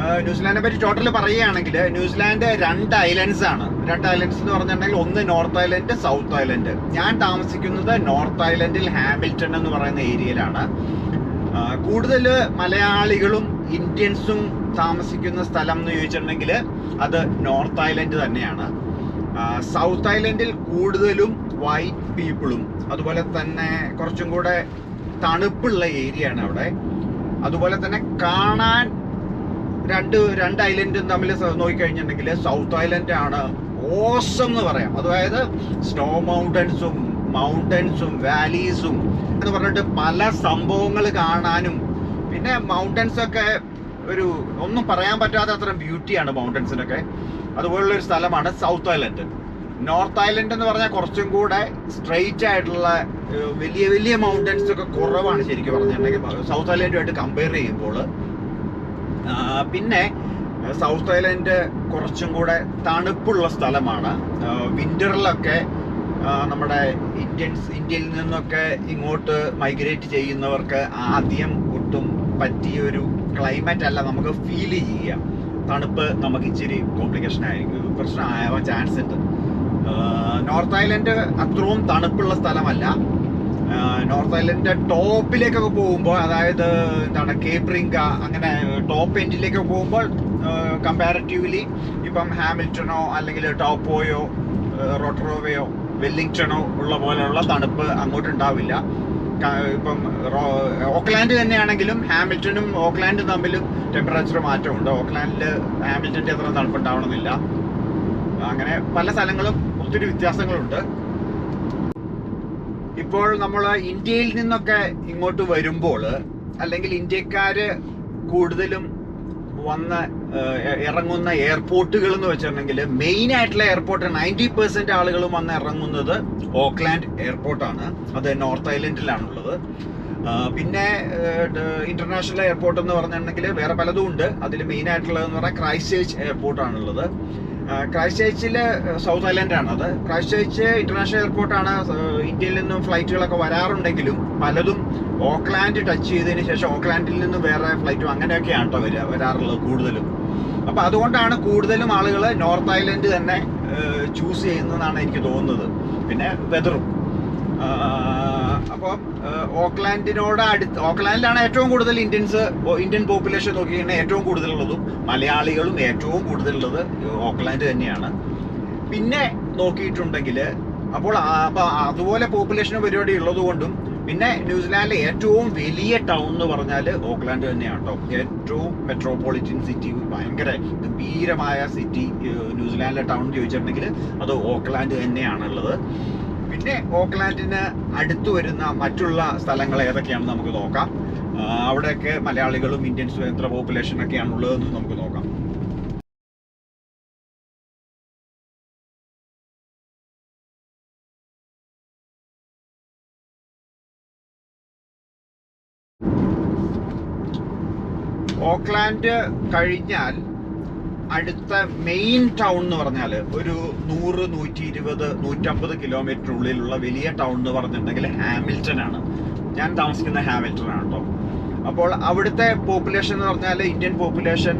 ന്യൂസിലാൻഡിനെ പറ്റി ടോട്ടൽ പറയുകയാണെങ്കിൽ ന്യൂസിലാൻഡ് രണ്ട് ഐലൻഡ്സ് ആണ്. രണ്ട് ഐലൻഡ്സ് എന്ന് പറഞ്ഞിട്ടുണ്ടെങ്കിൽ ഒന്ന് നോർത്ത് ഐലൻഡ് സൗത്ത് ഐലൻഡ്. ഞാൻ താമസിക്കുന്നത് നോർത്ത് ഐലൻഡിൽ ഹാമിൽട്ടൺ എന്ന് പറയുന്ന ഏരിയയിലാണ്. കൂടുതൽ മലയാളികളും ഇന്ത്യൻസും താമസിക്കുന്ന സ്ഥലം എന്ന് ചോദിച്ചിട്ടുണ്ടെങ്കിൽ അത് നോർത്ത് ഐലൻഡ് തന്നെയാണ്. സൗത്ത് ഐലൻഡിൽ കൂടുതലും വൈറ്റ് പീപ്പിളും അതുപോലെ തന്നെ കുറച്ചും കൂടെ തണുപ്പുള്ള ഏരിയ ആണ് അവിടെ. അതുപോലെ തന്നെ കാണാൻ രണ്ട് രണ്ട് ഐലൻഡും തമ്മിൽ നോക്കിക്കഴിഞ്ഞിട്ടുണ്ടെങ്കിൽ സൗത്ത് ഐലൻഡ് ആണ് ഓസം എന്ന് പറയാം. അതായത് സ്നോ മൗണ്ടൻസും മൗണ്ടൻസും വാലീസും എന്ന് പറഞ്ഞിട്ട് പല സംഭവങ്ങൾ കാണാനും പിന്നെ മൗണ്ടൻസ് ഒക്കെ ഒരു ഒന്നും പറയാൻ പറ്റാത്ത അത്ര ബ്യൂട്ടിയാണ് മൗണ്ടൻസിനൊക്കെ അതുപോലുള്ള ഒരു സ്ഥലമാണ് സൗത്ത് ഐലൻഡ് നോർത്ത് ഐലൻഡ് എന്ന് പറഞ്ഞാൽ കുറച്ചും കൂടെ സ്ട്രെയിറ്റ് ആയിട്ടുള്ള വലിയ വലിയ മൗണ്ടൻസ് ഒക്കെ കുറവാണ് ശരിക്കും പറഞ്ഞിട്ടുണ്ടെങ്കിൽ. സൗത്ത് ഐലൻഡുമായിട്ട് കമ്പയർ ചെയ്യുമ്പോൾ പിന്നെ സൗത്ത് ഐലൻഡ് കുറച്ചും കൂടെ തണുപ്പുള്ള സ്ഥലമാണ്. വിന്ററിലൊക്കെ നമ്മുടെ ഇന്ത്യൻസ് ഇന്ത്യയിൽ നിന്നൊക്കെ ഇങ്ങോട്ട് മൈഗ്രേറ്റ് ചെയ്യുന്നവർക്ക് ആദ്യം ഒട്ടും പറ്റിയ ഒരു ക്ലൈമറ്റ് അല്ല നമുക്ക് ഫീൽ ചെയ്യാം. തണുപ്പ് നമുക്ക് ഇച്ചിരി കോംപ്ലിക്കേഷൻ ആയിരിക്കും. പ്രശ്നമാവാൻ ചാൻസ് ഉണ്ട്. നോർത്ത് ഐലൻഡ് അത്രയും തണുപ്പുള്ള സ്ഥലമല്ല. നോർത്ത് ഐലൻഡിന്റെ ടോപ്പിലേക്കൊക്കെ പോകുമ്പോൾ അതായത് എന്താണ് കേപ്രിങ്ക അങ്ങനെ ടോപ്പ് എൻഡിലേക്ക് പോകുമ്പോൾ കമ്പാരറ്റീവ്ലി ഇപ്പം ഹാമിൽട്ടണോ അല്ലെങ്കിൽ ടോപ്പോയോ റോട്ടറോവയോ വെല്ലിങ്ടണോ ഉള്ള പോലെയുള്ള തണുപ്പ് അങ്ങോട്ട് ഉണ്ടാവില്ല. ഇപ്പം ഓക്ലാൻഡ് തന്നെയാണെങ്കിലും ഹാമിൽട്ടണും ഓക്ലാൻഡും തമ്മിലും ടെമ്പറേച്ചർ മാറ്റമുണ്ട്. ഓക്ലാൻഡിൽ ഹാമിൽട്ടന്റെ അത്ര തണുപ്പുണ്ടാവണമെന്നില്ല. അങ്ങനെ പല സ്ഥലങ്ങളും ഒത്തിരി വ്യത്യാസങ്ങളുണ്ട്. ഇപ്പോൾ നമ്മൾ ഇന്ത്യയിൽ നിന്നൊക്കെ ഇങ്ങോട്ട് വരുമ്പോൾ അല്ലെങ്കിൽ ഇന്ത്യക്കാര് കൂടുതലും വന്ന് ഇറങ്ങുന്ന എയർപോർട്ടുകൾ എന്ന് വെച്ചിട്ടുണ്ടെങ്കിൽ മെയിൻ ആയിട്ടുള്ള എയർപോർട്ട് നയന്റി പെർസെന്റ് ആളുകളും വന്ന് ഇറങ്ങുന്നത് ഓക്ലാൻഡ് എയർപോർട്ടാണ് അത് നോർത്ത് ഐലൻഡിലാണുള്ളത്. പിന്നെ ഇന്റർനാഷണൽ എയർപോർട്ട് എന്ന് പറഞ്ഞിട്ടുണ്ടെങ്കിൽ വേറെ പലതും ഉണ്ട്. അതിൽ മെയിൻ ആയിട്ടുള്ളതെന്ന് പറഞ്ഞാൽ ക്രൈസ്റ്റ് ചേർച്ച് എയർപോർട്ടാണുള്ളത് ക്രൈസ്റ്റ് ചേർച്ചിൽ സൗത്ത് ഐലൻഡ് ആണ് അത് ക്രൈസ്റ്റ് ചേർച്ച് ഇന്റർനാഷണൽ എയർപോർട്ടാണ് ഇന്ത്യയിൽ നിന്നും ഫ്ലൈറ്റുകളൊക്കെ വരാറുണ്ടെങ്കിലും പലതും ഓക്ലാൻഡ് ടച്ച് ചെയ്തതിന് ശേഷം ഓക്ലാൻഡിൽ നിന്ന് വേറെ ഫ്ലൈറ്റും അങ്ങനെയൊക്കെയാണ് കേട്ടോ വരിക വരാറുള്ളത് കൂടുതലും. അപ്പൊ അതുകൊണ്ടാണ് കൂടുതലും ആളുകൾ നോർത്ത് ഐലൻഡ് തന്നെ ചൂസ് ചെയ്യുന്നതെന്നാണ് എനിക്ക് തോന്നുന്നത്. പിന്നെ വെതറും അപ്പോൾ ഓക്ലാൻഡിനോട് അടുത്ത് ഓക്ലാൻഡിലാണ് ഏറ്റവും കൂടുതൽ ഇന്ത്യൻസ് ഇന്ത്യൻ പോപ്പുലേഷൻ നോക്കിക്കഴിഞ്ഞാൽ ഏറ്റവും കൂടുതലുള്ളതും മലയാളികളും ഏറ്റവും കൂടുതലുള്ളത് ഓക്ലാൻഡ് തന്നെയാണ്. പിന്നെ നോക്കിയിട്ടുണ്ടെങ്കിൽ അപ്പോൾ ആ- അപ്പൊ അതുപോലെ പോപ്പുലേഷൻ പരിപാടി ഉള്ളത് കൊണ്ടും പിന്നെ ന്യൂസിലാൻഡിലെ ഏറ്റവും വലിയ ടൗൺ എന്ന് പറഞ്ഞാൽ ഓക്ലാൻഡ് തന്നെയാണ് കേട്ടോ ഏറ്റവും മെട്രോപൊളിറ്റൻ സിറ്റി ഭയങ്കര ഗംഭീരമായ സിറ്റി ന്യൂസിലാൻഡിലെ ടൗൺ ചോദിച്ചിട്ടുണ്ടെങ്കിൽ അത് ഓക്ലാൻഡ് തന്നെയാണുള്ളത്. പിന്നെ ഓക്ലാൻഡിന് അടുത്ത് വരുന്ന മറ്റുള്ള സ്ഥലങ്ങൾ ഏതൊക്കെയാണെന്ന് നമുക്ക് നോക്കാം. അവിടെയൊക്കെ മലയാളികളും ഇന്ത്യൻസും എത്ര ഉള്ളതെന്ന് നമുക്ക് നോക്കാം. ഓക്ലാൻഡ് കഴിഞ്ഞാൽ അടുത്ത മെയിൻ ടൗൺ എന്ന് പറഞ്ഞാൽ ഒരു നൂറ് നൂറ്റി ഇരുപത് നൂറ്റമ്പത് കിലോമീറ്റർ ഉള്ളിലുള്ള വലിയ ടൗൺ എന്ന് പറഞ്ഞിട്ടുണ്ടെങ്കിൽ ഹാമിൽട്ടൺ ആണ്. ഞാൻ താമസിക്കുന്ന ഹാമിൽട്ടൺ ആണ് കേട്ടോ. അപ്പോൾ അവിടുത്തെ പോപ്പുലേഷൻ എന്ന് പറഞ്ഞാൽ ഇന്ത്യൻ പോപ്പുലേഷൻ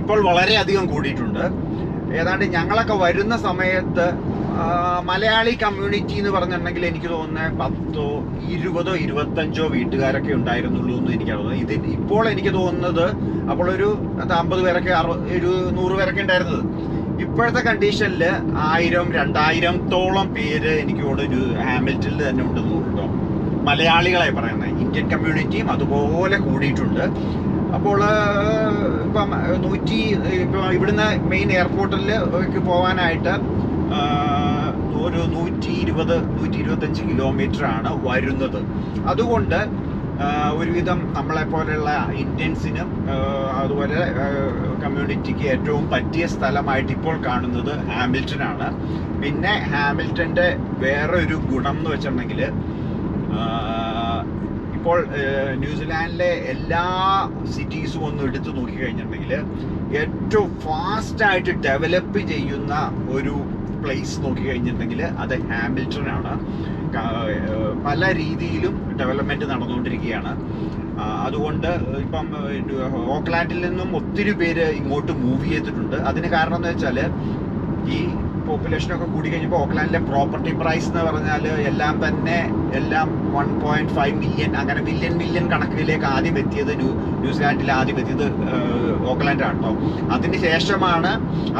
ഇപ്പോൾ വളരെയധികം കൂടിയിട്ടുണ്ട്. ഏതാണ്ട് ഞങ്ങളൊക്കെ വരുന്ന സമയത്ത് മലയാളി കമ്മ്യൂണിറ്റി എന്ന് പറഞ്ഞിട്ടുണ്ടെങ്കിൽ എനിക്ക് തോന്നുന്നത് പത്തോ ഇരുപതോ ഇരുപത്തഞ്ചോ വീട്ടുകാരൊക്കെ ഉണ്ടായിരുന്നുള്ളൂ എന്ന് എനിക്ക് തോന്നുന്നത് ഇത് ഇപ്പോൾ എനിക്ക് തോന്നുന്നത് അപ്പോൾ ഒരു അമ്പത് പേരൊക്കെ അറു ഒരു നൂറ് പേരൊക്കെ ഉണ്ടായിരുന്നത്. ഇപ്പോഴത്തെ കണ്ടീഷനിൽ ആയിരം രണ്ടായിരത്തോളം പേര് എനിക്ക് തോന്നുന്നു ഒരു ഹാമിൽറ്റണിൽ തന്നെ ഉണ്ടെന്ന് മലയാളികളായി പറയുന്നത്. ഇന്ത്യൻ കമ്മ്യൂണിറ്റിയും അതുപോലെ കൂടിയിട്ടുണ്ട്. അപ്പോൾ ഇപ്പം നൂറ്റി ഇപ്പം ഇവിടുന്ന് മെയിൻ എയർപോർട്ടിൽ പോകാനായിട്ട് ഒരു നൂറ്റി ഇരുപത് നൂറ്റി ഇരുപത്തഞ്ച് കിലോമീറ്റർ ആണ് വരുന്നത്. അതുകൊണ്ട് ഒരുവിധം നമ്മളെ പോലെയുള്ള ഇന്ത്യൻസിനും അതുപോലെ കമ്മ്യൂണിറ്റിക്ക് ഏറ്റവും പറ്റിയ സ്ഥലമായിട്ട് ഇപ്പോൾ കാണുന്നത് ഹാമിൽട്ടൺ ആണ് പിന്നെ ഹാമിൽട്ടന്റെ വേറെ ഒരു ഗുണം എന്ന് വെച്ചിട്ടുണ്ടെങ്കിൽ ഇപ്പോൾ ന്യൂസിലാൻഡിലെ എല്ലാ സിറ്റീസും ഒന്ന് എടുത്തു നോക്കിക്കഴിഞ്ഞിട്ടുണ്ടെങ്കിൽ ഏറ്റവും ഫാസ്റ്റായിട്ട് ഡെവലപ്പ് ചെയ്യുന്ന ഒരു പ്ലേസ് നോക്കിക്കഴിഞ്ഞിട്ടുണ്ടെങ്കിൽ അത് ഹാമിൽട്ടൺ ആണ്. പല രീതിയിലും ഡെവലപ്മെന്റ് നടന്നുകൊണ്ടിരിക്കുകയാണ്. അതുകൊണ്ട് ഇപ്പം ഓക്ലാൻഡിൽ നിന്നും ഒത്തിരി പേര് ഇങ്ങോട്ട് മൂവ് ചെയ്തിട്ടുണ്ട്. അതിന് കാരണം എന്ന് വെച്ചാൽ ഈ പോപ്പുലേഷൻ ഒക്കെ കൂടി കഴിഞ്ഞപ്പോൾ ഓക്ലാൻഡിലെ പ്രോപ്പർട്ടി പ്രൈസ് എന്ന് പറഞ്ഞാൽ എല്ലാം തന്നെ എല്ലാം വൺ പോയിന്റ് ഫൈവ് മില്യൺ അങ്ങനെ മില്യൺ മില്യൺ കണക്കിലേക്ക് ആദ്യം എത്തിയത് ന്യൂ ന്യൂസിലാൻഡിൽ ആദ്യം എത്തിയത് ഓക്ലാൻഡാണ് കേട്ടോ അതിന് ശേഷമാണ്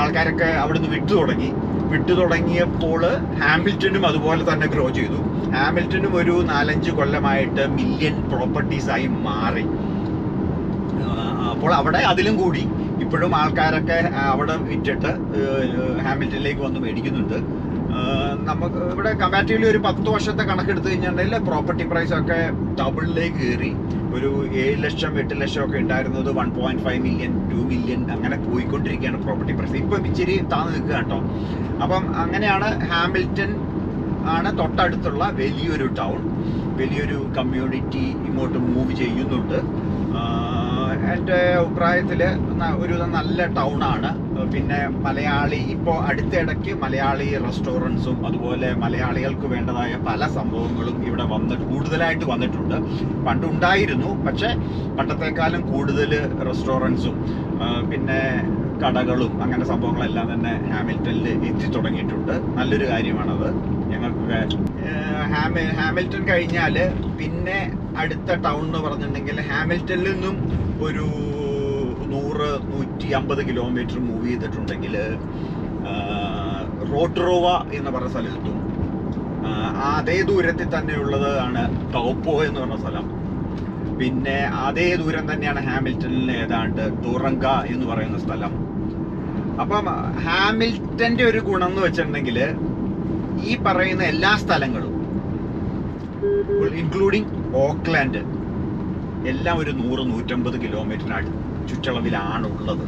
ആൾക്കാരൊക്കെ അവിടുന്ന് വിട്ടു തുടങ്ങി. വിട്ടു തുടങ്ങിയപ്പോൾ ഹാമിൽട്ടനും അതുപോലെ തന്നെ ഗ്രോ ചെയ്തു. ഹാമിൽട്ടനും ഒരു നാലഞ്ച് കൊല്ലമായിട്ട് മില്യൺ പ്രോപ്പർട്ടീസായി മാറി. അപ്പോൾ അവിടെ അതിലും കൂടി ഇപ്പോഴും ആൾക്കാരൊക്കെ അവിടെ വിറ്റിട്ട് ഹാമിൽറ്റണിലേക്ക് വന്ന് മേടിക്കുന്നുണ്ട്. നമുക്ക് ഇവിടെ കമ്പാരിറ്റീവ്ലി ഒരു പത്ത് വർഷത്തെ കണക്കെടുത്ത് കഴിഞ്ഞിട്ടുണ്ടെങ്കിൽ പ്രോപ്പർട്ടി പ്രൈസ് ഒക്കെ ഡബിളിലേക്ക് കയറി. ഒരു ഏഴ് ലക്ഷം എട്ട് ലക്ഷം ഒക്കെ ഉണ്ടായിരുന്നത് one point five million two million അങ്ങനെ പോയിക്കൊണ്ടിരിക്കുകയാണ് പ്രോപ്പർട്ടി പ്രൈസ് ഇപ്പം ഇച്ചിരി താന്ന് നിൽക്കുക കേട്ടോ. അപ്പം അങ്ങനെയാണ് ഹാമിൽട്ടൺ ആണ് തൊട്ടടുത്തുള്ള വലിയൊരു ടൗൺ വലിയൊരു കമ്മ്യൂണിറ്റി ഇങ്ങോട്ട് മൂവ് ചെയ്യുന്നുണ്ട്. എന്റെ അഭിപ്രായത്തിൽ ഒരു നല്ല ടൗൺ ആണ്. പിന്നെ മലയാളി ഇപ്പോൾ അടുത്തിടയ്ക്ക് മലയാളി റെസ്റ്റോറൻസും അതുപോലെ മലയാളികൾക്ക് വേണ്ടതായ പല സംഭവങ്ങളും ഇവിടെ വന്നിട്ട് കൂടുതലായിട്ട് വന്നിട്ടുണ്ട്. പണ്ടുണ്ടായിരുന്നു പക്ഷേ പണ്ടത്തെക്കാളും കൂടുതൽ റെസ്റ്റോറൻസും പിന്നെ കടകളും അങ്ങനെ സംഭവങ്ങളെല്ലാം തന്നെ ഹാമിൽട്ടണിൽ എത്തി തുടങ്ങിയിട്ടുണ്ട്. നല്ലൊരു കാര്യമാണത്. ഞങ്ങൾക്ക് ഹാമി ഹാമിൽട്ടൺ കഴിഞ്ഞാൽ പിന്നെ അടുത്ത ടൗൺ എന്ന് പറഞ്ഞിട്ടുണ്ടെങ്കിൽ ഹാമിൽട്ടണിൽ നിന്നും ഒരു നൂറ് നൂറ്റി അമ്പത് കിലോമീറ്റർ മൂവ് ചെയ്തിട്ടുണ്ടെങ്കിൽ റോട്ട്റോവ എന്ന് പറഞ്ഞ സ്ഥലത്തും ആ, അതേ ദൂരത്തിൽ തന്നെയുള്ളത് ആണ് ടോപ്പോ എന്ന് പറഞ്ഞ സ്ഥലം. പിന്നെ അതേ ദൂരം തന്നെയാണ് ഹാമിൽട്ടണിൽ ഏതാണ്ട് തുറങ്ക എന്ന് പറയുന്ന സ്ഥലം. അപ്പം ഹാമിൽട്ടന്റെ ഒരു ഗുണം എന്ന് വെച്ചിട്ടുണ്ടെങ്കിൽ ഈ പറയുന്ന എല്ലാ സ്ഥലങ്ങളും ഇൻക്ലൂഡിങ് ഓക്ലാൻഡ് എല്ലാം ഒരു നൂറ് നൂറ്റമ്പത് കിലോമീറ്ററിന് ചുറ്റളവിലാണ് ഉള്ളത്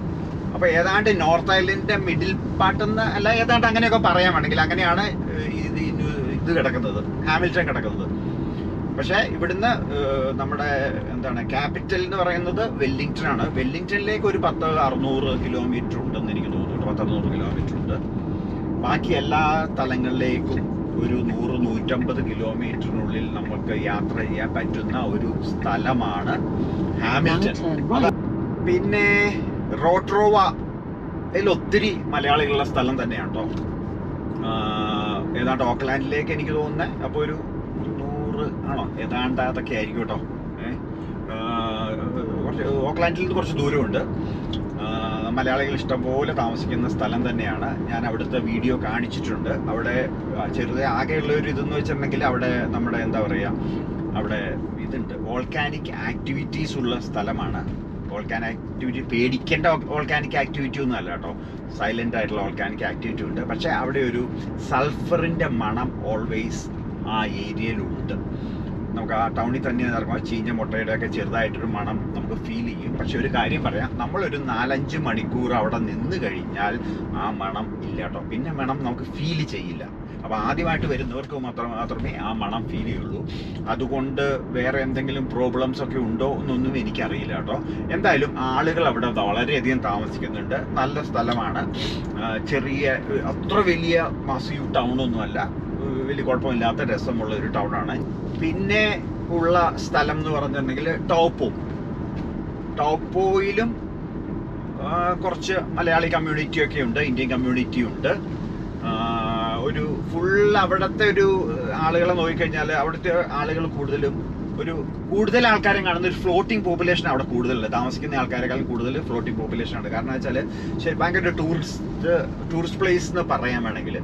അപ്പൊ ഏതാണ്ട് നോർത്ത് ഐലൻഡിന്റെ മിഡിൽ പാർട്ടെന്ന് അല്ല ഏതാണ്ട് അങ്ങനെയൊക്കെ പറയാൻ വേണമെങ്കിൽ അങ്ങനെയാണ് ഇത് ഇത് കിടക്കുന്നത് ഹാമിൽട്ടൺ കിടക്കുന്നത്. പക്ഷേ ഇവിടുന്ന് നമ്മുടെ എന്താണ് ക്യാപിറ്റൽ എന്ന് പറയുന്നത് വെല്ലിംഗ്ടൺ ആണ്. വെല്ലിംഗ്ടണിലേക്ക് ഒരു പത്ത് അറുന്നൂറ് കിലോമീറ്റർ ഉണ്ടെന്ന് എനിക്ക് തോന്നുന്നു. പത്ത് അറുന്നൂറ് കിലോമീറ്റർ ഉണ്ട്. ബാക്കി എല്ലാ സ്ഥലങ്ങളിലേക്കും ഒരു നൂറ് നൂറ്റമ്പത് കിലോമീറ്ററിനുള്ളിൽ നമുക്ക് യാത്ര ചെയ്യാൻ പറ്റുന്ന ഒരു സ്ഥലമാണ് ഹാമിൽട്ടൺ. പിന്നെ റോട്രോവ ഇതിൽ ഒത്തിരി മലയാളികളുള്ള സ്ഥലം തന്നെയാണ് കേട്ടോ ഏതാണ്ട് ഓക്ലാൻഡിലേക്ക് എനിക്ക് തോന്നുന്നത് അപ്പോൾ ഒരു നൂറ് ആണോ? ഏതാണ്ട് അതൊക്കെ ആയിരിക്കും കേട്ടോ ഏഹ് കുറച്ച് ഓക്ലാൻഡിൽ നിന്ന് കുറച്ച് ദൂരമുണ്ട്. മലയാളികൾ ഇഷ്ടംപോലെ താമസിക്കുന്ന സ്ഥലം തന്നെയാണ്. ഞാൻ അവിടുത്തെ വീഡിയോ കാണിച്ചിട്ടുണ്ട്. അവിടെ ചെറുത് ആകെയുള്ള ഒരു ഇതെന്ന് വെച്ചിട്ടുണ്ടെങ്കിൽ അവിടെ നമ്മുടെ എന്താ പറയുക അവിടെ ഇതുണ്ട്. ഓൾക്കാനിക് ആക്ടിവിറ്റീസ് ഉള്ള സ്ഥലമാണ്. ഓൾക്കാനിക് ആക്ടിവിറ്റി പേടിക്കേണ്ട ഓൾക്കാനിക് ആക്ടിവിറ്റി ഒന്നും അല്ല കേട്ടോ. സൈലന്റ് ആയിട്ടുള്ള ഓൾക്കാനിക് ആക്ടിവിറ്റി ഉണ്ട്. പക്ഷേ അവിടെ ഒരു സൾഫറിന്റെ മണം ഓൾവേസ് ആ ഏരിയയിലുണ്ട് നമുക്ക് ആ ടൗണിൽ തന്നെ നടക്കുമ്പോൾ ചീഞ്ഞ മുട്ടയുടെ ഒക്കെ ചെറുതായിട്ടൊരു മണം നമുക്ക് ഫീൽ ചെയ്യും. പക്ഷെ ഒരു കാര്യം പറയാം നമ്മളൊരു നാലഞ്ച് മണിക്കൂർ അവിടെ നിന്ന് കഴിഞ്ഞാൽ ആ മണം ഇല്ല കേട്ടോ. പിന്നെ മണം നമുക്ക് ഫീൽ ചെയ്യില്ല. അപ്പൊ ആദ്യമായിട്ട് വരുന്നവർക്ക് മാത്രം മാത്രമേ ആ മണം ഫീൽ ചെയ്യുള്ളൂ. അതുകൊണ്ട് വേറെ എന്തെങ്കിലും പ്രോബ്ലംസ് ഒക്കെ ഉണ്ടോ എന്നൊന്നും എനിക്കറിയില്ല കേട്ടോ. എന്തായാലും ആളുകൾ അവിടെ വളരെയധികം താമസിക്കുന്നുണ്ട്. നല്ല സ്ഥലമാണ്. ചെറിയ അത്ര വലിയ മസീവ് ഏഹ് വലിയ കുഴപ്പമില്ലാത്ത രസമുള്ള ഒരു ടൗണാണ് പിന്നെ ഉള്ള സ്ഥലം എന്ന് പറഞ്ഞിട്ടുണ്ടെങ്കിൽ ടോപ്പോ. ടോപ്പോയിലും കുറച്ച് മലയാളി കമ്മ്യൂണിറ്റി ഒക്കെ ഉണ്ട് ഇന്ത്യൻ കമ്മ്യൂണിറ്റി ഉണ്ട്. ഒരു ഫുൾ അവിടുത്തെ ഒരു ആളുകളെ നോക്കിക്കഴിഞ്ഞാൽ അവിടുത്തെ ആളുകൾ കൂടുതലും ഒരു കൂടുതൽ ആൾക്കാരെ കാണുന്ന ഒരു ഫ്ലോട്ടിംഗ് പോപ്പുലേഷൻ അവിടെ കൂടുതലുണ്ട്. താമസിക്കുന്ന ആൾക്കാരെക്കാളും കൂടുതൽ ഫ്ലോട്ടിംഗ് പോപ്പുലേഷൻ ഉണ്ട്. കാരണം വെച്ചാൽ ശരി ഭയങ്കര ടൂറിസ്റ്റ് ടൂറിസ്റ്റ് പ്ലേസ് എന്ന് പറയാൻ വേണമെങ്കിൽ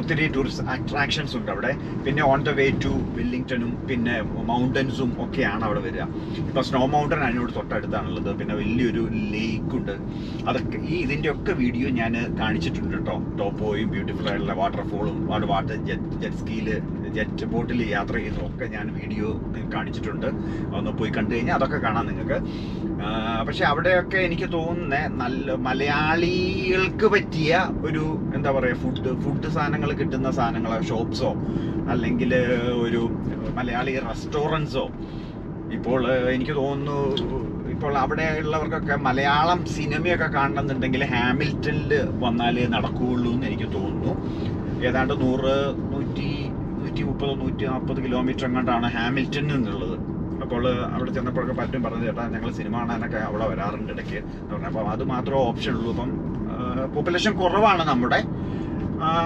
ഒത്തിരി ടൂറിസ്റ്റ് അട്രാക്ഷൻസ് ഉണ്ട് അവിടെ. പിന്നെ ഓൺ ദ വേ ടു വെല്ലിംഗ്ടണും പിന്നെ മൗണ്ടൻസും ഒക്കെയാണ് അവിടെ വരിക. ഇപ്പം സ്നോ മൗണ്ടൻ അതിനോട് തൊട്ടടുത്താണുള്ളത്. പിന്നെ വലിയൊരു ലേക്ക് ഉണ്ട്. അതൊക്കെ ഈ ഇതിന്റെ ഒക്കെ വീഡിയോ ഞാൻ കാണിച്ചിട്ടുണ്ട് കേട്ടോ ടോപ്പോയും ബ്യൂട്ടിഫുൾ ആയിട്ടുള്ള വാട്ടർഫോളും വാട്ടർ ജെറ്റ് ജെറ്റ് സ്കീൽ ജെറ്റ് ബോട്ടിൽ യാത്ര ചെയ്യുന്നതും ഒക്കെ ഞാൻ വീഡിയോ കാണിച്ചിട്ടുണ്ട്. ഒന്ന് പോയി കണ്ടു കഴിഞ്ഞാൽ അതൊക്കെ കാണാം നിങ്ങൾക്ക്. പക്ഷെ അവിടെയൊക്കെ എനിക്ക് തോന്നുന്നത് നല്ല മലയാളികൾക്ക് പറ്റിയ ഒരു എന്താ പറയുക ഫുഡ് ഫുഡ് സാധനങ്ങൾ കിട്ടുന്ന സാധനങ്ങളോ ഷോപ്സോ അല്ലെങ്കിൽ ഒരു മലയാളി റെസ്റ്റോറന്റ്സോ ഇപ്പോൾ എനിക്ക് തോന്നുന്നു ഇപ്പോൾ അവിടെ ഉള്ളവർക്കൊക്കെ മലയാളം സിനിമയൊക്കെ കാണണമെന്നുണ്ടെങ്കിൽ ഹാമിൽട്ടണിൽ വന്നാലേ നടക്കുകയുള്ളൂ എന്ന് എനിക്ക് തോന്നുന്നു. ഏതാണ്ട് നൂറ് നൂറ്റി നൂറ്റി മുപ്പത് നൂറ്റി നാൽപ്പത് കിലോമീറ്റർ എങ്ങാണ്ടാണ് ഹാമിൽറ്റണിൽ നിന്നുള്ളത്. അപ്പോൾ അവിടെ ചെന്നപ്പോഴൊക്കെ പറ്റും പറഞ്ഞു ചേട്ടാ ഞങ്ങൾ സിനിമ കാണാനൊക്കെ അവിടെ വരാറുണ്ട് ഇടയ്ക്ക്. എന്ന് പറഞ്ഞു. അപ്പം അത് മാത്രമേ ഓപ്ഷൻ ഉള്ളൂ. അപ്പം പോപ്പുലേഷൻ കുറവാണ് നമ്മുടെ.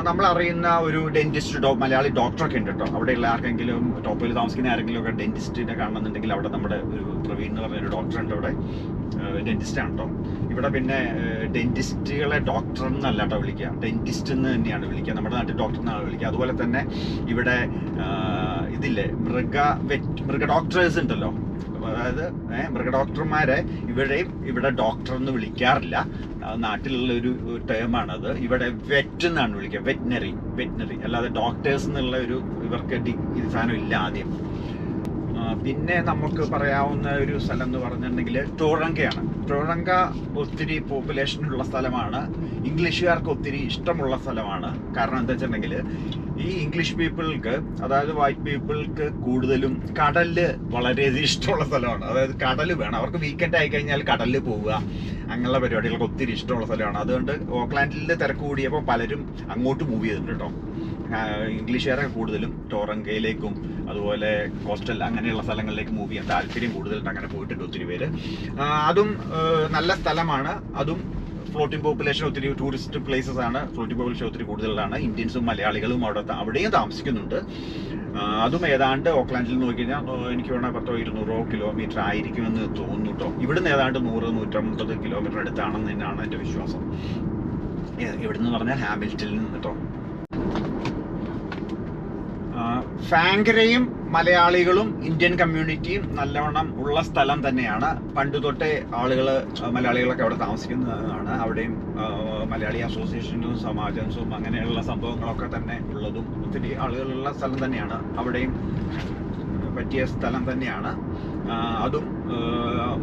നമ്മൾ അറിയുന്ന ഒരു ഡെന്റിസ്റ്റ് ഡോ മലയാളി ഡോക്ടറൊക്കെ ഉണ്ട് കേട്ടോ അവിടെയുള്ള ആർക്കെങ്കിലും ടോപ്പിൽ താമസിക്കുന്ന ആരെങ്കിലും ഒക്കെ ഡെന്റിസ്റ്റിനെ കാണണമെന്നുണ്ടെങ്കിൽ അവിടെ നമ്മുടെ ഒരു പ്രവീൺ എന്ന് പറഞ്ഞ ഒരു ഡോക്ടർ ഉണ്ട് അവിടെ. ഡെന്റിസ്റ്റ് ആണ് കേട്ടോ ഇവിടെ പിന്നെ ഡെന്റിസ്റ്റുകളെ ഡോക്ടർ എന്നല്ല കേട്ടോ വിളിക്കുക. ഡെന്റിസ്റ്റ് എന്ന് തന്നെയാണ് വിളിക്കുക. നമ്മുടെ നാട്ടിൽ ഡോക്ടർ എന്നാണ് വിളിക്കുക. അതുപോലെ തന്നെ ഇവിടെ ഇതില്ലേ മൃഗ വെറ്റ് മൃഗ ഡോക്ടേഴ്സ് ഉണ്ടല്ലോ. അതായത് മൃഗ ഡോക്ടർമാരെ ഇവിടെയും ഇവിടെ ഡോക്ടർ എന്ന് വിളിക്കാറില്ല. നാട്ടിലുള്ള ഒരു ടേമാണത്. ഇവിടെ വെറ്റ് എന്നാണ് വിളിക്കുക. വെറ്റിനറി. വെറ്റിനറി. അല്ലാതെ ഡോക്ടേഴ്സ് എന്നുള്ള ഒരു ഇവർക്ക് ഇത് സാധനം ഇല്ല ആദ്യം. പിന്നെ നമുക്ക് പറയാവുന്ന ഒരു സ്ഥലം എന്ന് പറഞ്ഞിട്ടുണ്ടെങ്കിൽ ടോറങ്കയാണ് ടോറങ്ക ഒത്തിരി പോപ്പുലേഷൻ ഉള്ള സ്ഥലമാണ്. ഇംഗ്ലീഷുകാർക്ക് ഒത്തിരി ഇഷ്ടമുള്ള സ്ഥലമാണ്. കാരണം എന്താ വെച്ചിട്ടുണ്ടെങ്കിൽ ഈ ഇംഗ്ലീഷ് പീപ്പിൾക്ക് അതായത് വൈറ്റ് പീപ്പിൾക്ക് കൂടുതലും കടൽ വളരെയധികം ഇഷ്ടമുള്ള സ്ഥലമാണ്. അതായത് കടൽ വേണം. അവർക്ക് വീക്കെൻഡ് ആയി കഴിഞ്ഞാൽ കടലിൽ പോവുക അങ്ങനെയുള്ള പരിപാടികൾക്ക് ഒത്തിരി ഇഷ്ടമുള്ള സ്ഥലമാണ്. അതുകൊണ്ട് ഓക്ലാൻഡിൽ തിരക്ക് കൂടിയപ്പോൾ പലരും അങ്ങോട്ട് മൂവ് ചെയ്തിട്ടുണ്ട് കേട്ടോ ഇംഗ്ലീഷുകാരെ കൂടുതലും ടോറങ്കയിലേക്കും അതുപോലെ കോസ്റ്റൽ അങ്ങനെയുള്ള സ്ഥലങ്ങളിലേക്ക് മൂവ് ചെയ്യാൻ താല്പര്യം കൂടുതലുണ്ട് അങ്ങനെ പോയിട്ടുണ്ട് ഒത്തിരി പേര്. അതും നല്ല സ്ഥലമാണ്. അതും ഫ്ലോട്ടിംഗ് പോപ്പുലേഷൻ ഒത്തിരി ടൂറിസ്റ്റ് പ്ലേസസ് ആണ്. ഫ്ലോട്ടിംഗ് പോപ്പുലേഷൻ ഒത്തിരി കൂടുതലാണ്. ഇന്ത്യൻസും മലയാളികളും അവിടെ അവിടെയും താമസിക്കുന്നുണ്ട്. അതും ഏതാണ്ട് ഓക്ലാൻഡിൽ നോക്കി കഴിഞ്ഞാൽ എനിക്ക് വേണമെങ്കിൽ പത്തോ ഇരുന്നൂറോ കിലോമീറ്റർ ആയിരിക്കുമെന്ന് തോന്നുന്നു കേട്ടോ ഇവിടുന്ന് ഏതാണ്ട് നൂറ് നൂറ്റമ്പത് കിലോമീറ്റർ അടുത്താണെന്ന് തന്നെയാണ് എന്റെ വിശ്വാസം. ഇവിടുന്ന് പറഞ്ഞാൽ ഹാമിൽറ്റണിൽ നിന്ന് കേട്ടോ ഫാങ്കരയും മലയാളികളും ഇന്ത്യൻ കമ്മ്യൂണിറ്റിയും നല്ലവണ്ണം ഉള്ള സ്ഥലം തന്നെയാണ്. പണ്ട് തൊട്ടേ ആളുകൾ മലയാളികളൊക്കെ അവിടെ താമസിക്കുന്നതാണ്. അവിടെയും മലയാളി അസോസിയേഷനും സമാജംസും അങ്ങനെയുള്ള സംഭവങ്ങളൊക്കെ തന്നെ ഉള്ളതും ഒത്തിരി ആളുകളുള്ള സ്ഥലം തന്നെയാണ്. അവിടെയും പറ്റിയ സ്ഥലം തന്നെയാണ്. അതും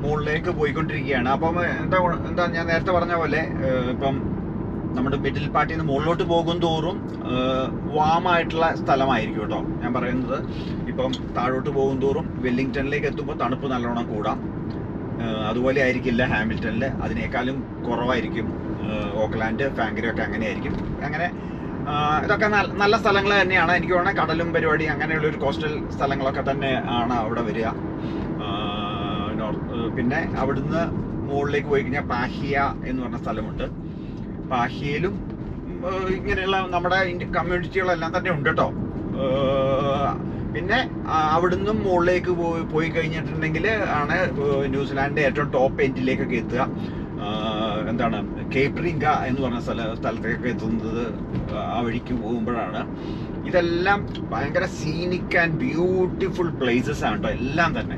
മുകളിലേക്ക് പോയിക്കൊണ്ടിരിക്കുകയാണ്. അപ്പം എന്താ എന്താ ഞാൻ നേരത്തെ പറഞ്ഞ പോലെ ഇപ്പം നമ്മുടെ മിഡിൽ പാർട്ടിയിൽ നിന്ന് മുകളിലോട്ട് പോകും തോറും വാമായിട്ടുള്ള സ്ഥലമായിരിക്കും കേട്ടോ. ഞാൻ പറയുന്നത് ഇപ്പം താഴോട്ട് പോകും തോറും വെല്ലിംഗ്ടണിലേക്ക് എത്തുമ്പോൾ തണുപ്പ് നല്ലോണം കൂടാം. അതുപോലെ ആയിരിക്കില്ല ഹാമിൽട്ടണിൽ അതിനേക്കാളും കുറവായിരിക്കും ഓക്ലാൻഡ് ഫാങ്കരി ഒക്കെ അങ്ങനെയായിരിക്കും. അങ്ങനെ ഇതൊക്കെ നല്ല- സ്ഥലങ്ങൾ തന്നെയാണ്. എനിക്ക് തോന്നുന്നത് കടലും പരിപാടി അങ്ങനെയുള്ള ഒരു കോസ്റ്റൽ സ്ഥലങ്ങളൊക്കെ തന്നെ ആണ് അവിടെ വരിക. പിന്നെ അവിടുന്ന് മുകളിലേക്ക് പോയി കഴിഞ്ഞാൽ പാഹിയ എന്ന് പറഞ്ഞ സ്ഥലമുണ്ട്. ഉം, ഇങ്ങനെയുള്ള നമ്മുടെ കമ്മ്യൂണിറ്റികളെല്ലാം തന്നെ ഉണ്ട് കേട്ടോ പിന്നെ അവിടുന്ന് മുകളിലേക്ക് പോയി പോയി കഴിഞ്ഞിട്ടുണ്ടെങ്കിൽ ആണ് ന്യൂസിലാൻഡിന്റെ ഏറ്റവും ടോപ്പ് എൻഡിലേക്കൊക്കെ എത്തുക. എന്താണ് കേപ്രിങ്ക എന്ന് പറഞ്ഞ സ്ഥല സ്ഥലത്തേക്കൊക്കെ എത്തുന്നത് ആ വഴിക്ക് പോകുമ്പോഴാണ്. ഇതെല്ലാം ഭയങ്കര സീനിക് ആൻഡ് ബ്യൂട്ടിഫുൾ പ്ലേസസ് ആണ് കേട്ടോ എല്ലാം തന്നെ.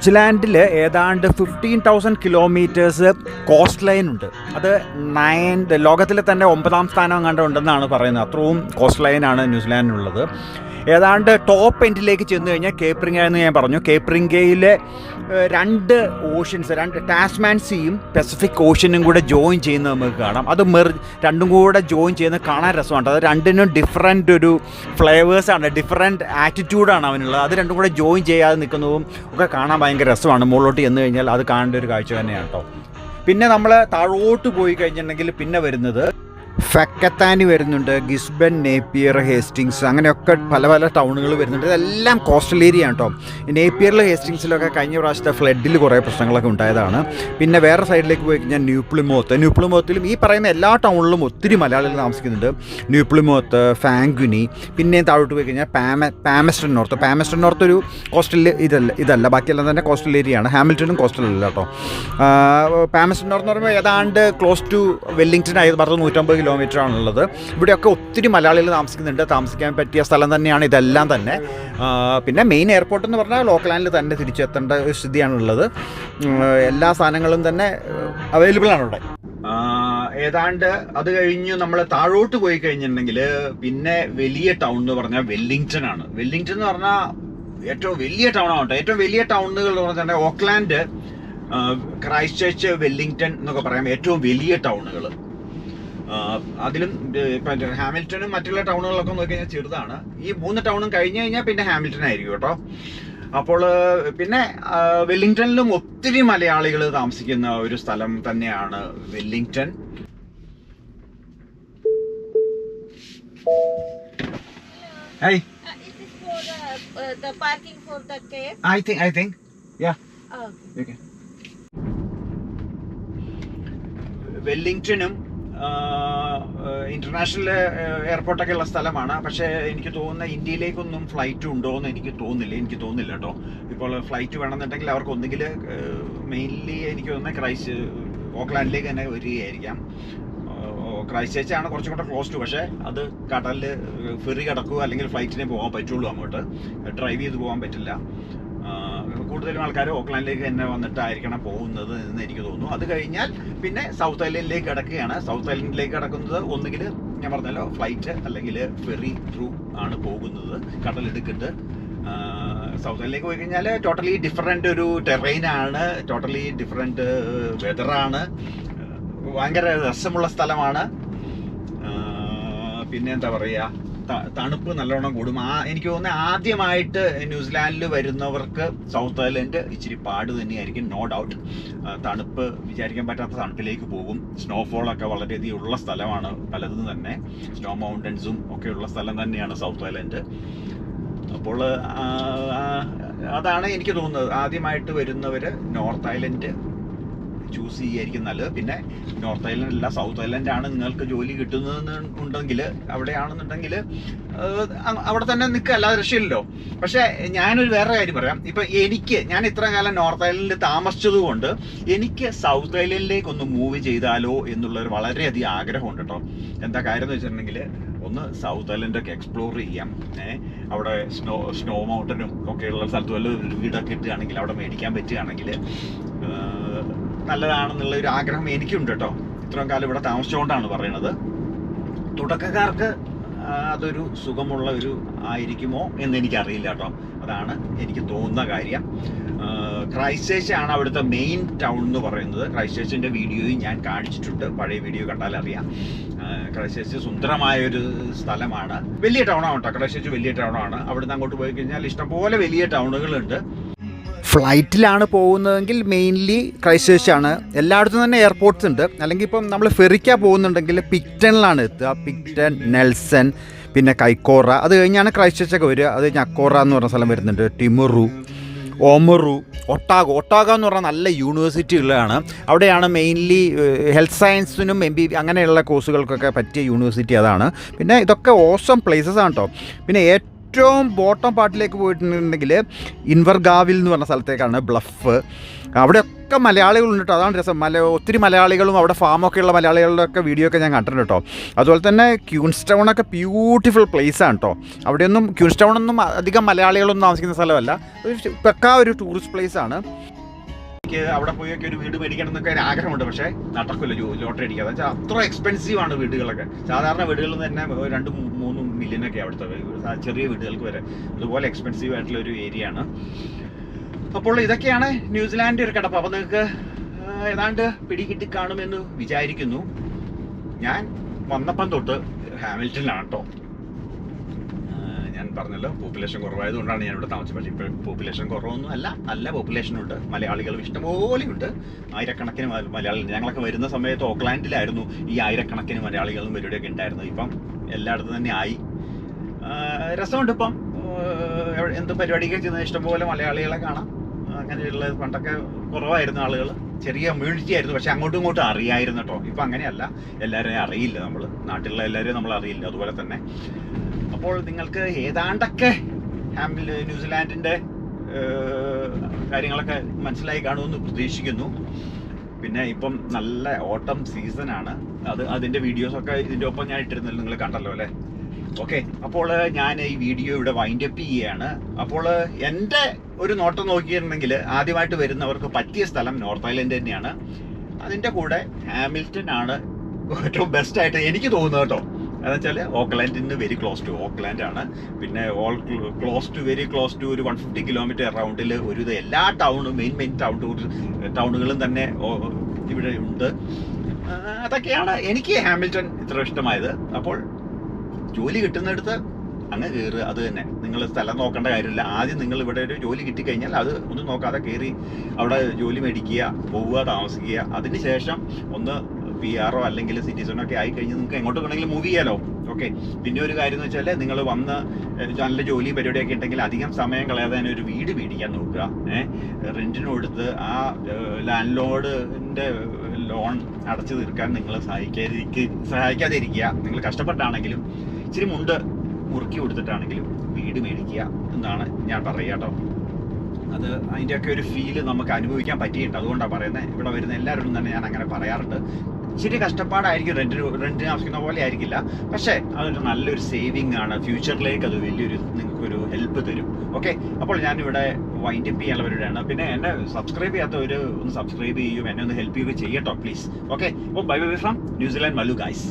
ന്യൂസിലാൻഡിൽ ഏതാണ്ട് fifteen thousand kilometres coast line ഉണ്ട്. അത് നയൻ ലോകത്തിലെ തന്നെ ഒമ്പതാം സ്ഥാനം കണ്ടുണ്ടെന്നാണ് പറയുന്നത്. അത്രയും കോസ്റ്റ് ലൈനാണ് ന്യൂസിലാൻഡിനുള്ളത്. ഏതാണ്ട് ടോപ്പ് എൻഡിലേക്ക് ചെന്ന് കഴിഞ്ഞാൽ കേപ്രിങ്ങ എന്ന് ഞാൻ പറഞ്ഞു. കേപ്രിങ്കയിലെ രണ്ട് ഓഷ്യൻസ് രണ്ട് ടാസ്മാൻ സീയും പെസഫിക് ഓഷ്യനും കൂടെ ജോയിൻ ചെയ്യുന്ന നമുക്ക് കാണാം. അത് മെർ രണ്ടും കൂടെ ജോയിൻ ചെയ്യുന്ന കാണാൻ രസമാണ്. അത് രണ്ടിനും ഡിഫറെന്റ് ഒരു ഫ്ലേവേഴ്സാണ് ഡിഫറെന്റ് ആറ്റിറ്റ്യൂഡാണ് അവനുള്ളത്. അത് രണ്ടും കൂടെ ജോയിൻ ചെയ്യാതെ നിൽക്കുന്നതും ഒക്കെ കാണാൻ ഭയങ്കര രസമാണ്. മുകളിലോട്ട് ചെന്ന് കഴിഞ്ഞാൽ അത് കാണേണ്ട ഒരു കാഴ്ച തന്നെയാണ് കേട്ടോ പിന്നെ നമ്മൾ താഴോട്ട് പോയി കഴിഞ്ഞിട്ടുണ്ടെങ്കിൽ പിന്നെ വരുന്നത് ഫക്കത്താനി വരുന്നുണ്ട് ഗിസ്ബൻ നേപ്പിയർ ഹേസ്റ്റിങ്സ് അങ്ങനെയൊക്കെ പല പല ടൗണുകൾ വരുന്നുണ്ട്. ഇതെല്ലാം കോസ്റ്റൽ ഏരിയ ആണ് കേട്ടോ നേപ്പിയറിൽ ഹേസ്റ്റിങ്സിലൊക്കെ കഴിഞ്ഞ പ്രാവശ്യത്തെ ഫ്ലഡിൽ കുറേ പ്രശ്നങ്ങളൊക്കെ ഉണ്ടായതാണ്. പിന്നെ വേറെ സൈഡിലേക്ക് പോയി കഴിഞ്ഞാൽ ന്യൂപ്ലിമോത്ത്. ന്യൂപ്ലിമോത്തിലും ഈ പറയുന്ന എല്ലാ ടൗണിലും ഒത്തിരി മലയാളികൾ താമസിക്കുന്നുണ്ട്. ന്യൂപ്ലിമോത്ത് ഫാങ്കുനി പിന്നെ താഴോട്ട് പോയി കഴിഞ്ഞാൽ പാമ പാമസ്റ്റൺ നോർത്ത്. പാമസ്റ്റൺ നോർത്ത് ഒരു കോസ്റ്റൽ ഇതല്ല ഇതല്ല. ബാക്കിയെല്ലാം തന്നെ കോസ്റ്റൽ ഏരിയ ആണ്. ഹാമിൽട്ടണും കോസ്റ്റൽ അല്ല കേട്ടോ പാമസ്റ്റൺ നോർത്ത് എന്ന് പറയുമ്പോൾ ഏതാണ്ട് ക്ലോസ് ടു വെല്ലിങ്ടൺ ആയത് പറഞ്ഞ നൂറ്റമ്പത് കിലോമീറ്റർ ആണുള്ളത് ഇവിടെയൊക്കെ ഒത്തിരി മലയാളികൾ താമസിക്കുന്നുണ്ട്. താമസിക്കാൻ പറ്റിയ സ്ഥലം തന്നെയാണ് ഇതെല്ലാം തന്നെ. പിന്നെ മെയിൻ എയർപോർട്ട് എന്ന് പറഞ്ഞാൽ ലോക്കലാൻഡിൽ തന്നെ തിരിച്ചെത്തേണ്ട ഒരു സ്ഥിതിയാണുള്ളത്. എല്ലാ സാധനങ്ങളും തന്നെ അവൈലബിൾ ആണ് ഇവിടെ ഏതാണ്ട് അത് കഴിഞ്ഞ് നമ്മൾ താഴോട്ട് പോയി കഴിഞ്ഞിട്ടുണ്ടെങ്കിൽ പിന്നെ വലിയ ടൗൺ എന്ന് പറഞ്ഞാൽ വെല്ലിങ്ടൺ ആണ്. വെല്ലിങ്ടൺ എന്ന് പറഞ്ഞാൽ ഏറ്റവും വലിയ ടൗൺ ആണ് ഏറ്റവും വലിയ ടൗണുകൾ എന്ന് പറഞ്ഞാൽ ഓക്ലാൻഡ് ക്രൈസ്റ്റ് ചർച്ച് വെല്ലിങ്ടൺ എന്നൊക്കെ പറയാം. ഏറ്റവും വലിയ ടൗണുകൾ അതിലും ഏ, ഹാമിൽട്ടണും മറ്റുള്ള ടൗണുകളൊക്കെ നോക്കി കഴിഞ്ഞാൽ ചെറുതാണ്. ഈ മൂന്ന് ടൗണും കഴിഞ്ഞു കഴിഞ്ഞാൽ പിന്നെ ഹാമിൽട്ടൺ ആയിരിക്കും കേട്ടോ. അപ്പോൾ പിന്നെ വെല്ലിംഗ്ടണിലും ഒത്തിരി മലയാളികൾ താമസിക്കുന്ന ഒരു സ്ഥലം തന്നെയാണ് Wellington. Hi Uh, is this for the, uh, the parking for the cab? I think I think Yeah. Oh, Okay. വെല്ലിംഗ്ടണും ഇന്റർനാഷണൽ എയർപോർട്ടൊക്കെ ഉള്ള സ്ഥലമാണ്. പക്ഷേ എനിക്ക് തോന്നുന്ന ഇന്ത്യയിലേക്കൊന്നും ഫ്ലൈറ്റ് ഉണ്ടോ എന്ന് എനിക്ക് തോന്നുന്നില്ല. എനിക്ക് തോന്നുന്നില്ല കേട്ടോ. ഇപ്പോൾ ഫ്ലൈറ്റ് വേണമെന്നുണ്ടെങ്കിൽ അവർക്ക് ഒന്നുകിൽ മെയിൻലി എനിക്ക് തോന്നുന്ന ക്രൈസ്റ്റ് ഓക്ലാൻഡിലേക്ക് തന്നെ വരികയായിരിക്കാം. ക്രൈസ്റ്റ് ആണ് കുറച്ചും കൂടെ ക്ലോസ് ടു പക്ഷേ അത് കടലിൽ ഫെറി കിടക്കുക അല്ലെങ്കിൽ ഫ്ലൈറ്റിനെ പോകാൻ പറ്റുള്ളൂ അങ്ങോട്ട്. ഡ്രൈവ് ചെയ്ത് പോകാൻ പറ്റില്ല. കൂടുതലും ആൾക്കാർ ഓക്ലാൻഡിലേക്ക് തന്നെ വന്നിട്ടായിരിക്കണം പോകുന്നത് എന്ന് എനിക്ക് തോന്നുന്നു. അത് കഴിഞ്ഞാൽ പിന്നെ സൗത്ത് ഐലൻഡിലേക്ക് കിടക്കുകയാണ്. സൗത്ത് ഐലൻഡിലേക്ക് കിടക്കുന്നത് ഒന്നുകിൽ ഞാൻ പറഞ്ഞല്ലോ ഫ്ലൈറ്റ് അല്ലെങ്കിൽ ഫെറി ത്രൂ ആണ് പോകുന്നത്. കടലെടുക്കിട്ട് സൗത്ത് ഐലൻഡിലേക്ക് പോയി കഴിഞ്ഞാൽ ടോട്ടലി ഡിഫറെന്റ് ഒരു ടെറൈൻ ആണ്. ടോട്ടലി ഡിഫറെന്റ് വെതറാണ് ഭയങ്കര രസമുള്ള സ്ഥലമാണ്. പിന്നെ എന്താ പറയുക തണുപ്പ് നല്ലോണം കൂടും. ആ എനിക്ക് തോന്നുന്നത് ആദ്യമായിട്ട് ന്യൂസിലാൻഡിൽ വരുന്നവർക്ക് സൗത്ത് ഐലൻഡ് ഇച്ചിരി പാട് തന്നെയായിരിക്കും നോ ഡൗട്ട് തണുപ്പ് വിചാരിക്കാൻ പറ്റാത്ത തണുപ്പിലേക്ക് പോകും. സ്നോഫോളൊക്കെ വളരെയധികം ഉള്ള സ്ഥലമാണ് പലതും തന്നെ. സ്നോ മൗണ്ടൻസും ഒക്കെ ഉള്ള സ്ഥലം തന്നെയാണ് സൗത്ത് ഐലൻഡ്. അപ്പോൾ അതാണ് എനിക്ക് തോന്നുന്നത്. ആദ്യമായിട്ട് വരുന്നവർ നോർത്ത് ഐലൻഡ് ചൂസ് ചെയ്യായിരിക്കും നല്ലത്. പിന്നെ നോർത്ത് ഐലൻഡ് അല്ല സൗത്ത് ഐലൻഡ് ആണ് നിങ്ങൾക്ക് ജോലി കിട്ടുന്നത് ഉണ്ടെങ്കിൽ അവിടെയാണെന്നുണ്ടെങ്കിൽ അവിടെ തന്നെ നിൽക്കുക അല്ലാതെ രക്ഷയില്ലല്ലോ. പക്ഷേ ഞാനൊരു വേറെ കാര്യം പറയാം. ഇപ്പം എനിക്ക് ഞാൻ ഇത്ര കാലം നോർത്ത് ഐലൻഡിൽ താമസിച്ചതുകൊണ്ട് എനിക്ക് സൗത്ത് ഐലൻഡിലേക്ക് ഒന്ന് മൂവ് ചെയ്താലോ എന്നുള്ളൊരു വളരെയധികം ആഗ്രഹമുണ്ട് കേട്ടോ എന്താ കാര്യം എന്ന് വെച്ചിട്ടുണ്ടെങ്കിൽ ഒന്ന് സൗത്ത് ഐലൻഡൊക്കെ എക്സ്പ്ലോർ ചെയ്യാം. ഏഹ് അവിടെ സ്നോ സ്നോ മൗണ്ടനും ഒക്കെ ഉള്ള സ്ഥലത്ത് വല്ല വീടൊക്കെ ഇട്ടുകയാണെങ്കിൽ അവിടെ മേടിക്കാൻ പറ്റുകയാണെങ്കിൽ നല്ലതാണെന്നുള്ള ഒരു ആഗ്രഹം എനിക്കുണ്ട് കേട്ടോ. ഇത്രയും കാലം ഇവിടെ താമസിച്ചുകൊണ്ടാണ് പറയുന്നത്. തുടക്കക്കാർക്ക് അതൊരു സുഖമുള്ള ഒരു ആയിരിക്കുമോ എന്ന് എനിക്കറിയില്ല കേട്ടോ. അതാണ് എനിക്ക് തോന്നുന്ന കാര്യം. ക്രൈസ്റ്റ് ആണ് അവിടുത്തെ മെയിൻ ടൗൺ എന്ന് പറയുന്നത്. ക്രൈസ്റ്റേച്ചിന്റെ വീഡിയോയും ഞാൻ കാണിച്ചിട്ടുണ്ട്. പഴയ വീഡിയോ കണ്ടാൽ അറിയാം. ക്രൈസ്റ്റ് സുന്ദരമായ ഒരു സ്ഥലമാണ്. വലിയ ടൗണാണ് കേട്ടോ ക്രൈസ്റ്റ് വലിയ വലിയ ടൗണാണ് അവിടുന്ന് അങ്ങോട്ട് പോയി കഴിഞ്ഞാൽ ഇഷ്ടംപോലെ വലിയ ടൗണുകളുണ്ട് ഫ്ലൈറ്റിലാണ് പോകുന്നതെങ്കിൽ മെയിൻലി ക്രൈസ്റ്റ് ആണ് എല്ലായിടത്തും തന്നെ എയർപോർട്ട്സ് ഉണ്ട്. അല്ലെങ്കിൽ ഇപ്പം നമ്മൾ ഫെറിക്ക പോകുന്നുണ്ടെങ്കിൽ പിക്ടണിലാണ് എത്തുക. പിക്ടൺ നെൽസൺ പിന്നെ കൈക്കോറ. അത് കഴിഞ്ഞാണ് ക്രൈസ്റ്റ് ഒക്കെ വരിക. അത് കഴിഞ്ഞ് അക്കോറ എന്ന് പറഞ്ഞ സ്ഥലം വരുന്നുണ്ട്. ടിമുറു ഓമറു ഒട്ടാഗോ ഒട്ടാഗോ എന്ന് പറഞ്ഞാൽ നല്ല യൂണിവേഴ്സിറ്റി ഉള്ളതാണ് അവിടെയാണ് മെയിൻലി ഹെൽത്ത് സയൻസിനും എം ബി അങ്ങനെയുള്ള കോഴ്സുകൾക്കൊക്കെ പറ്റിയ യൂണിവേഴ്സിറ്റി അതാണ്. പിന്നെ ഇതൊക്കെ ഓസം പ്ലേസസ് ആണ് കേട്ടോ പിന്നെ ഏറ്റവും ബോട്ടം പാർട്ടിലേക്ക് പോയിട്ടുണ്ടെങ്കിൽ ഇൻവർഗാവിൽ എന്ന് പറഞ്ഞ സ്ഥലത്തേക്കാണ് ബ്ലഫ്. അവിടെയൊക്കെ മലയാളികളുണ്ട് കേട്ടോ അതാണ് രസം. മല ഒത്തിരി മലയാളികളും അവിടെ ഫാമൊക്കെ ഉള്ള മലയാളികളുടെ ഒക്കെ വീഡിയോ ഒക്കെ ഞാൻ കണ്ടിട്ടുണ്ട് കേട്ടോ അതുപോലെ തന്നെ ക്യൂൻസ് ടൗൺ ഒക്കെ ബ്യൂട്ടിഫുൾ ആണ് കേട്ടോ അവിടെയൊന്നും ക്യൂൻസ് ടൗണൊന്നും അധികം മലയാളികളൊന്നും താമസിക്കുന്ന സ്ഥലമല്ല. പക്കാ ഒരു ടൂറിസ്റ്റ് പ്ലേസ് ആണ്. എനിക്ക് അവിടെ പോയൊക്കെ ഒരു വീട് മേടിക്കണം എന്നൊക്കെ ഒരു ആഗ്രഹമുണ്ട്. പക്ഷേ നടക്കില്ല ലോട്ടറി അടിക്കാതെ വെച്ചാൽ അത്ര എക്സ്പെൻസീവ് ആണ് വീടുകളൊക്കെ. സാധാരണ വീടുകളിൽ തന്നെ രണ്ട് മൂന്ന് മില്യൺ ഒക്കെ അവിടുത്തെ ചെറിയ വീടുകൾക്ക് വരെ. അതുപോലെ എക്സ്പെൻസീവ് ആയിട്ടുള്ള ഒരു ഏരിയ ആണ്. അപ്പോൾ ഇതൊക്കെയാണ് ന്യൂസിലാൻഡ് ഒരു കിടപ്പ്. അപ്പോൾ നിങ്ങൾക്ക് ഏതാണ്ട് പിടികിട്ടി കാണുമെന്ന് വിചാരിക്കുന്നു. ഞാൻ വന്നപ്പം തൊട്ട് ഹാമിൽട്ടണിലാണ് കേട്ടോ പറഞ്ഞല്ലോ പോപ്പുലേഷൻ കുറവായതുകൊണ്ടാണ് ഞാൻ ഇവിടെ താമസിച്ചത്. പക്ഷേ ഇപ്പോൾ പോപ്പുലേഷൻ കുറവൊന്നും അല്ല. നല്ല പോപ്പുലേഷൻ ഉണ്ട്. മലയാളികളും ഇഷ്ടംപോലെ ഉണ്ട്. ആയിരക്കണക്കിന് മല- മലയാളികൾ ഞങ്ങളൊക്കെ വരുന്ന സമയത്ത് ഓക്ലാൻഡിലായിരുന്നു ഈ ആയിരക്കണക്കിന് മലയാളികളും ഇവരുടെയൊക്കെ ഉണ്ടായിരുന്നത്. ഇപ്പം എല്ലായിടത്തും തന്നെ ആയി. രസമുണ്ട് ഇപ്പം. എന്ത് പരിപാടിയൊക്കെ ചെയ്യുന്ന ഇഷ്ടംപോലെ മലയാളികളെ കാണാം. അങ്ങനെയുള്ള പണ്ടൊക്കെ കുറവായിരുന്നു ആളുകൾ ചെറിയ കമ്മ്യൂണിറ്റി ആയിരുന്നു. പക്ഷെ അങ്ങോട്ടും ഇങ്ങോട്ടും അറിയായിരുന്നു കേട്ടോ. ഇപ്പം അങ്ങനെയല്ല. എല്ലാവരെയും അറിയില്ല നമ്മൾ നാട്ടിലുള്ള എല്ലാവരെയും നമ്മൾ അറിയില്ല അതുപോലെ തന്നെ അപ്പോൾ നിങ്ങൾക്ക് ഏതാണ്ടൊക്കെ ഹാമിൽ ന്യൂസിലാൻഡിന്റെ കാര്യങ്ങളൊക്കെ മനസ്സിലായി കാണുമെന്ന് പ്രതീക്ഷിക്കുന്നു. പിന്നെ ഇപ്പം നല്ല ഓട്ടം സീസണാണ്. അത് അതിന്റെ വീഡിയോസൊക്കെ ഇതിന്റെ ഒപ്പം ഞാൻ ഇട്ടിരുന്നല്ലോ നിങ്ങൾ കണ്ടല്ലോ അല്ലേ? ഓക്കെ അപ്പോൾ ഞാൻ ഈ വീഡിയോ ഇവിടെ വൈൻഡ് അപ്പ് ചെയ്യുകയാണ് അപ്പോൾ എന്റെ ഒരു നോട്ടം നോക്കിയിരുന്നെങ്കിൽ ആദ്യമായിട്ട് വരുന്നവർക്ക് പറ്റിയ സ്ഥലം നോർത്ത് ഐലൻഡ് തന്നെയാണ്. അതിന്റെ കൂടെ ഹാമിൽട്ടൺ ആണ് ഏറ്റവും ബെസ്റ്റായിട്ട് എനിക്ക് തോന്നുന്നത് കേട്ടോ. എന്ന് വെച്ചാൽ ഓക്ലാൻഡിന് വെരി ക്ലോസ് ടു ഓക്ലാൻഡ് ആണ്. പിന്നെ all close to very close to ഒരു വൺ ഫിഫ്റ്റി കിലോമീറ്റർ അറൗണ്ടിൽ ഒരു എല്ലാ ടൗണും മെയിൻ മെയിൻ ടൗൺ ടൗണുകളും തന്നെ ഇവിടെ ഉണ്ട്. അതൊക്കെയാണ് എനിക്ക് ഹാമിൽട്ടൺ ഇത്ര ഇഷ്ടമായത്. അപ്പോൾ ജോലി കിട്ടുന്നിടത്ത് അങ്ങ് കയറുക അത് തന്നെ. നിങ്ങൾ സ്ഥലം നോക്കേണ്ട കാര്യമില്ല. ആദ്യം നിങ്ങൾ ഇവിടെ ഒരു ജോലി കിട്ടിക്കഴിഞ്ഞാൽ അത് ഒന്നും നോക്കാതെ കയറി അവിടെ ജോലി മേടിക്കുക പോവുക താമസിക്കുക. അതിന് ശേഷം ഒന്ന് പി ആറോ അല്ലെങ്കിൽ സിറ്റിസണോ ഒക്കെ ആയി കഴിഞ്ഞ് നിങ്ങൾക്ക് എങ്ങോട്ട് വേണമെങ്കിലും മൂവ് ചെയ്യാലോ? ഓക്കെ പിന്നെ ഒരു കാര്യം എന്ന് വെച്ചാൽ നിങ്ങൾ വന്ന് നല്ല ജോലി പരിപാടിയൊക്കെ ഉണ്ടെങ്കിൽ അധികം സമയം കളയാതെ തന്നെ ഒരു വീട് മേടിക്കാൻ നോക്കുക. ഏഹ് റെന്റിന് കൊടുത്ത് ആ ലാൻഡ് ലോഡിന്റെ ലോൺ അടച്ചു തീർക്കാൻ നിങ്ങൾ സഹായിക്കാതിരിക്കുക സഹായിക്കാതിരിക്കുക. നിങ്ങൾ കഷ്ടപ്പെട്ടാണെങ്കിലും ഇച്ചിരി മുണ്ട് മുറുക്കി കൊടുത്തിട്ടാണെങ്കിലും വീട് മേടിക്കുക എന്നാണ് ഞാൻ പറയുക കേട്ടോ. അത് അതിന്റെയൊക്കെ ഒരു ഫീൽ നമുക്ക് അനുഭവിക്കാൻ പറ്റിയിട്ടുണ്ട്. അതുകൊണ്ടാണ് പറയുന്നത്. ഇവിടെ വരുന്ന എല്ലാവരോടും തന്നെ ഞാൻ അങ്ങനെ പറയാറുണ്ട്. ഇച്ചിരി കഷ്ടപ്പാടായിരിക്കും റെന്റിന് റെന്റിന് ആവശ്യിക്കുന്ന പോലെ ആയിരിക്കില്ല. പക്ഷേ അതൊരു നല്ലൊരു സേവിങ് ആണ്. ഫ്യൂച്ചറിലേക്ക് അത് വലിയൊരു നിങ്ങൾക്കൊരു ഹെൽപ്പ് തരും. ഓക്കെ അപ്പോൾ ഞാനിവിടെ വൈൻഡ് അപ്പ് ചെയ്യാനുള്ളവരുടെയാണ് പിന്നെ എന്നെ സബ്സ്ക്രൈബ് ചെയ്യാത്തവർ ഒന്ന് സബ്സ്ക്രൈബ് ചെയ്യും. എന്നെ ഒന്ന് ഹെൽപ്പ് ചെയ്യുകയും ചെയ്യട്ടോ പ്ലീസ് ഓക്കെ അപ്പോൾ bye bye from New Zealand Malu guys